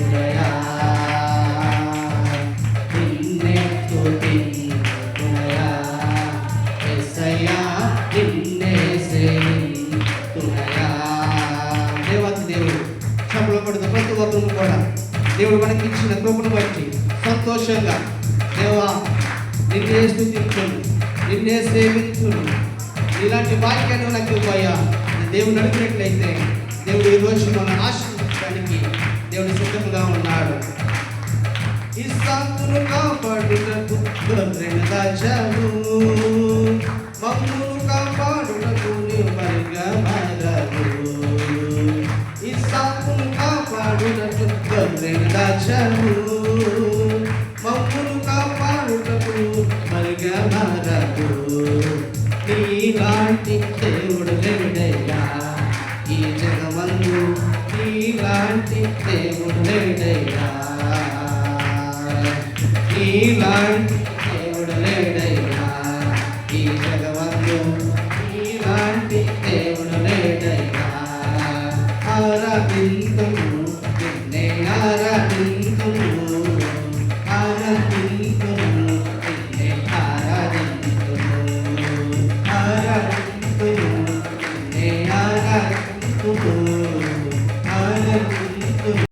స్తుతింతునయా దేవుడు కూడా దేవుడు మనకి ఇచ్చిన కృపను బట్టి సంతోషంగా దేవా నిన్నే స్థుతించును నిన్నే సేవించును ఇలాంటి వాక్యాన్ని నాకు ఇవ్వయ్యా. దేవుడు నడిపినట్లయితే దేవుడు ఈ రోజు మనం ఈ సాకును కాపాడుటకు గొర్రెను దాచావు మమ్మును కాపాడుటకు నీవు మారావు. ఈ సాకును కాపాడుటకు గొర్రెను దాచావు మమ్మును కాపాడుటకు మరిగా మారావు. నీలాంటి దేవుడు లేడయ్యా ఈ జగమందు నీలాంటి దేవుడు లేడయ్యా. నీలాంటి దేవుడు లేడయ్యా ఈ జగవద్దు నీలాంటి దేవుడు లేడయ్యా ఆరాధింతుము నిన్నే ఆరాధింతుము. ఆరాధింతుము నిన్నే ఆరాధింతుము. ఆరాధింతుము నిన్నే ఆరాధింతుము. ఆరాధింతుము